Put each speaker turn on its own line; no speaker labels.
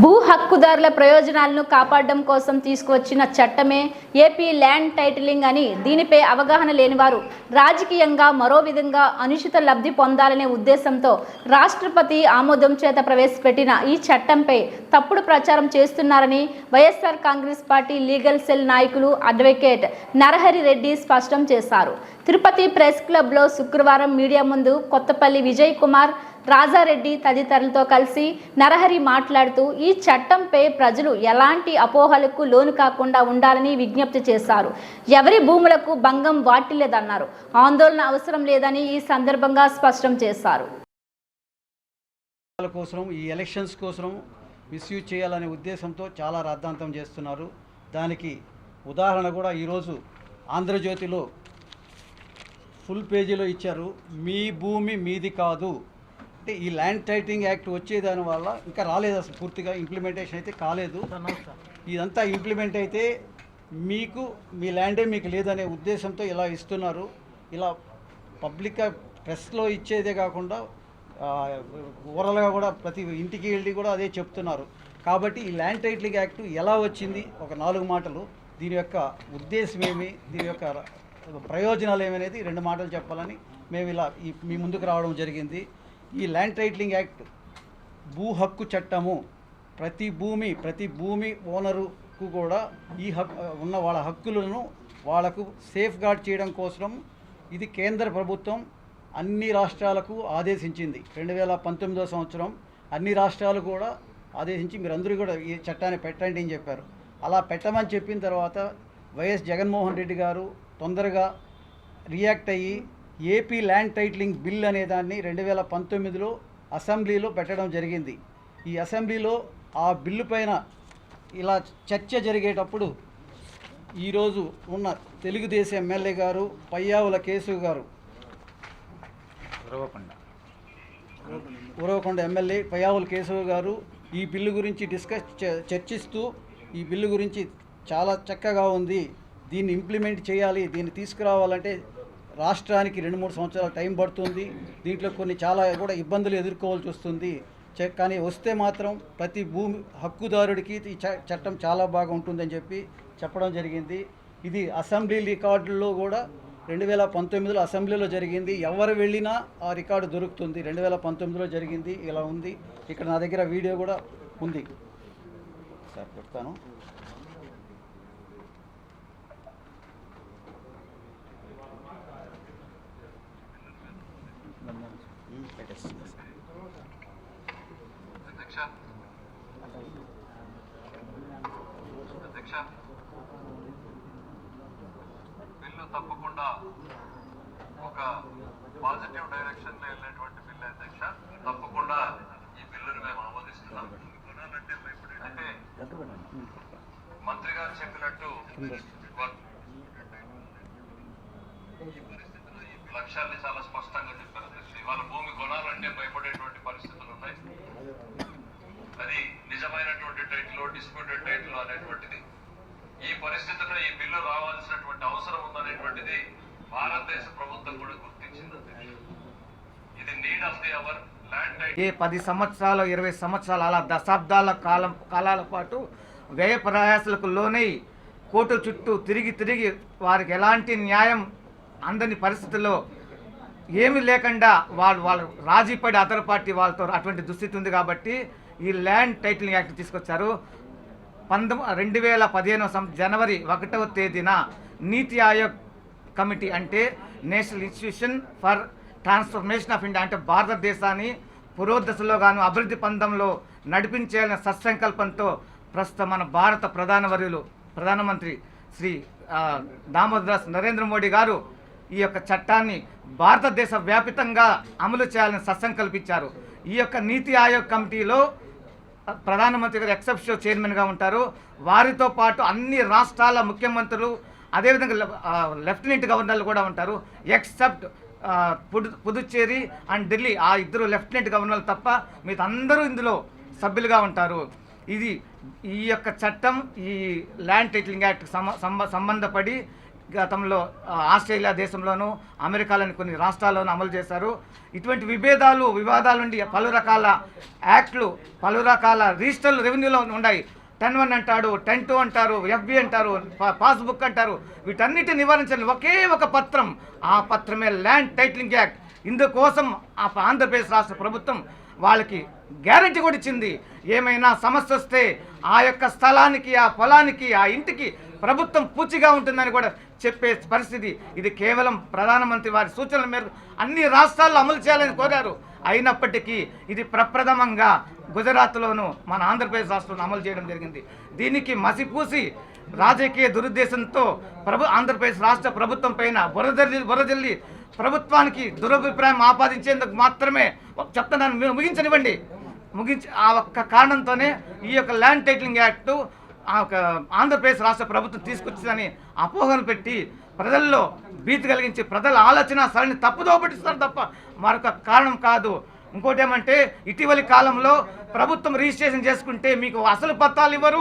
భూ హక్కుదారుల ప్రయోజనాలను కాపాడడం కోసం తీసుకువచ్చిన చట్టమే ఏపీ ల్యాండ్ టైటిలింగ్ అని దీనిపై అవగాహన లేనివారు రాజకీయంగా మరో విధంగా అనుచిత లబ్ధి పొందాలనే ఉద్దేశంతో రాష్ట్రపతి ఆమోదం చేత ప్రవేశపెట్టిన ఈ చట్టంపై తప్పుడు ప్రచారం చేస్తున్నారని YSR Congress party legal cell నాయకులు అడ్వకేట్ నరహరి రెడ్డి స్పష్టం చేశారు. తిరుపతి ప్రెస్ క్లబ్లో శుక్రవారం మీడియా ముందు కొత్తపల్లి విజయ్ కుమార్ రాజారెడ్డి తదితరులతో కలిసి నరహరి మాట్లాడుతూ ఈ చట్టంపై ప్రజలు ఎలాంటి అపోహలకు లోను కాకుండా ఉండాలని విజ్ఞప్తి చేశారు. ఎవరి భూములకు భంగం వాటిల్లేదన్నారు. ఆందోళన అవసరం లేదని ఈ సందర్భంగా స్పష్టం చేశారు.
కోసం ఈ ఎలక్షన్స్ కోసం మిస్యూజ్ చేయాలనే ఉద్దేశంతో చాలా రాద్ధాంతం చేస్తున్నారు. దానికి ఉదాహరణ కూడా ఈరోజు ఆంధ్రజ్యోతిలో ఫుల్ పేజీలో ఇచ్చారు. మీ భూమి మీది కాదు. అంటే ఈ ల్యాండ్ టైటింగ్ యాక్ట్ వచ్చేదాని వల్ల ఇంకా రాలేదు అసలు పూర్తిగా ఇంప్లిమెంటేషన్ అయితే కాలేదు. ఇదంతా ఇంప్లిమెంట్ అయితే మీకు మీ ల్యాండే మీకు లేదనే ఉద్దేశంతో ఇలా ఇస్తున్నారు. ఇలా పబ్లిక్గా ప్రెస్లో ఇచ్చేదే కాకుండా ఓవరాల్గా కూడా ప్రతి ఇంటికి వెళ్ళి కూడా అదే చెప్తున్నారు. కాబట్టి ఈ ల్యాండ్ టైటిలింగ్ యాక్ట్ ఎలా వచ్చింది? ఒక నాలుగు మాటలు. దీని యొక్క ఉద్దేశం ఏమి? దీని యొక్క ప్రయోజనాలు ఏమనేది రెండు మాటలు చెప్పాలని మేము ఇలా ఈ మీ ముందుకు రావడం జరిగింది. ఈ ల్యాండ్ టైటిలింగ్ యాక్ట్ భూ హక్కు చట్టము ప్రతి భూమి ప్రతి భూమి ఓనరుకు కూడా ఈ హక్కు ఉన్న వాళ్ళ హక్కులను వాళ్ళకు సేఫ్ గార్డ్ చేయడం కోసం ఇది కేంద్ర ప్రభుత్వం అన్ని రాష్ట్రాలకు ఆదేశించింది. రెండు వేల పంతొమ్మిదో సంవత్సరం అన్ని రాష్ట్రాలు కూడా ఆదేశించి మీరందరూ కూడా ఈ చట్టాన్ని పెట్టండి అని చెప్పారు. అలా పెట్టమని చెప్పిన తర్వాత వైఎస్ జగన్మోహన్ రెడ్డి గారు తొందరగా రియాక్ట్ అయ్యి ఏపీ ల్యాండ్ టైటిలింగ్ బిల్ అనే దాన్ని రెండు వేల పంతొమ్మిదిలో అసెంబ్లీలో పెట్టడం జరిగింది. ఈ అసెంబ్లీలో ఆ బిల్లు పైన ఇలా చర్చ జరిగేటప్పుడు ఈరోజు ఉన్న తెలుగుదేశం ఎమ్మెల్యే గారు పయ్యావుల కేశవ్ గారు ఉరవకొండ. ఎమ్మెల్యే పయ్యావుల కేశవ్ గారు ఈ బిల్లు గురించి డిస్కస్ చర్చిస్తూ ఈ బిల్లు గురించి చాలా చక్కగా ఉంది. దీన్ని ఇంప్లిమెంట్ చేయాలి దీన్ని తీసుకురావాలంటే రాష్ట్రానికి రెండు మూడు సంవత్సరాలు టైం పడుతుంది. దీంట్లో కొన్ని చాలా కూడా ఇబ్బందులు ఎదుర్కోవాల్సి వస్తుంది. చె- కానీ వస్తే మాత్రం ప్రతి భూమి హక్కుదారుడికి ఈ చ- చట్టం చాలా బాగా ఉంటుందని చెప్పి చెప్పడం జరిగింది. ఇది అసెంబ్లీ రికార్డుల్లో కూడా రెండు వేల పంతొమ్మిదిలో అసెంబ్లీలో జరిగింది. ఎవరు వెళ్ళినా ఆ రికార్డు దొరుకుతుంది. రెండు వేల పంతొమ్మిదిలో జరిగింది. ఇలా ఉంది. ఇక్కడ నా దగ్గర వీడియో కూడా ఉంది. సార్ చెప్తాను
అధ్యక్ష అధ్యక్ష బిల్లు తప్పకుండా ఒక పాజిటివ్ డైరెక్షన్లో వెళ్ళేటువంటి బిల్లు అధ్యక్ష. తప్పకుండా ఈ బిల్లును మేము ఆమోదిస్తున్నాం. అంటే మంత్రి గారు చెప్పినట్టు ఈ పరిస్థితిలో ఈ లక్ష్యాన్ని చాలా స్పష్టంగా చెప్పారు. అధ్యక్ష ఇవాళ భూమి కొనాలంటే భయపడేటువంటి పరిస్థితులు ఉన్నాయి. అది నిజమైనటువంటి టైటిల్ డిస్ప్యూటెడ్ టైటిల్ అనేటువంటిది. ఈ పరిస్థితిలో ఈ బిల్లు రావాలి అవసరం ఉందనేటువంటిది భారతదేశ ప్రభుత్వం కూడా గుర్తించింది. ఇది need of the hour land
ఏ పది సంవత్సరాలు ఇరవై సంవత్సరాలు అలా దశాబ్దాల కాలం కాలాల పాటు వ్యయ ప్రయాసలకు లోనై కోర్టు చుట్టూ తిరిగి తిరిగి వారికి ఎలాంటి న్యాయం అందని పరిస్థితుల్లో ఏమీ లేకుండా వాళ్ళు వాళ్ళు రాజీపడి అదర్ పార్టీ వాళ్ళతో అటువంటి దుస్థితి ఉంది కాబట్టి ఈ ల్యాండ్ టైటిలింగ్ యాక్ట్ తీసుకొచ్చారు. పంతొమ్మిది రెండు వేల పదిహేనవ జనవరి ఒకటవ తేదీన నీతి ఆయోగ్ కమిటీ అంటే national institution for transformation of India అంటే భారతదేశాన్ని పురోదశలో గాను అభివృద్ధి పందంలో నడిపించాలనే సత్సంకల్పంతో ప్రస్తుతం మన భారత ప్రధాన వర్యులు ప్రధానమంత్రి శ్రీ దామోదరాస్ నరేంద్ర మోడీ గారు ఈ యొక్క చట్టాన్ని భారతదేశ వ్యాపితంగా అమలు చేయాలని సత్సంకల్పించారు. ఈ యొక్క నీతి ఆయోగ్ కమిటీలో ప్రధానమంత్రి గారు ఎక్సెప్షన్ చైర్మన్గా ఉంటారు. వారితో పాటు అన్ని రాష్ట్రాల ముఖ్యమంత్రులు అదేవిధంగా లెఫ్టినెంట్ గవర్నర్లు కూడా ఉంటారు. ఎక్సెప్ట్ పుదు పుదుచ్చేరి అండ్ ఢిల్లీ. ఆ ఇద్దరు లెఫ్టినెంట్ గవర్నర్లు తప్ప మిగతా అందరూ ఇందులో సభ్యులుగా ఉంటారు. ఇది ఈ యొక్క చట్టం ఈ ల్యాండ్ టైటిలింగ్ యాక్ట్ సంబంధపడి గతంలో ఆస్ట్రేలియా దేశంలోనూ అమెరికాలోని కొన్ని రాష్ట్రాల్లోనూ అమలు చేశారు. ఇటువంటి విభేదాలు వివాదాల నుండి పలు రకాల యాక్ట్లు పలు రకాల రిజిస్టర్లు రెవెన్యూలో ఉన్నాయి టెన్ వన్ అంటాడు టెన్ టూ అంటారు ఎఫ్బి అంటారు పాస్బుక్ అంటారు. వీటన్నిటిని నివారించాలి ఒకే ఒక పత్రం. ఆ పత్రమే ల్యాండ్ టైటిలింగ్ యాక్ట్. ఇందుకోసం ఆ ఆంధ్రప్రదేశ్ రాష్ట్ర ప్రభుత్వం వాళ్ళకి గ్యారంటీ కూడా ఇచ్చింది. ఏమైనా సమస్య వస్తే ఆ యొక్క స్థలానికి ఆ పొలానికి ఆ ఇంటికి ప్రభుత్వం పూచిగా ఉంటుందని కూడా చెప్పే పరిస్థితి. ఇది కేవలం ప్రధానమంత్రి వారి సూచనల మేరకు అన్ని రాష్ట్రాల్లో అమలు చేయాలని కోరారు. అయినప్పటికీ ఇది ప్రప్రథమంగా గుజరాత్లోను మన ఆంధ్రప్రదేశ్ రాష్ట్రంలో అమలు చేయడం జరిగింది. దీనికి మసిపూసి రాజకీయ దురుద్దేశంతో ప్రభు ఆంధ్రప్రదేశ్ రాష్ట్ర ప్రభుత్వం పైన బురదల్లి బురదల్లి ప్రభుత్వానికి దురభిప్రాయం ఆపాదించేందుకు మాత్రమే చెప్తున్నాను. మీరు ముగించనివ్వండి. ముగించి ఆ ఒక్క కారణంతోనే ఈ యొక్క ల్యాండ్ టైటిలింగ్ యాక్టు ఆ ఒక ఆంధ్రప్రదేశ్ రాష్ట్ర ప్రభుత్వం తీసుకొచ్చిందని అపోహలు పెట్టి ప్రజల్లో భీతి కలిగించి ప్రజల ఆలోచన సరళిని తప్పుదో పట్టిస్తారు తప్ప మరొక కారణం కాదు. ఇంకోటి ఏమంటే ఇటీవలి కాలంలో ప్రభుత్వం రిజిస్ట్రేషన్ చేసుకుంటే మీకు అసలు పత్రాలు ఇవ్వరు.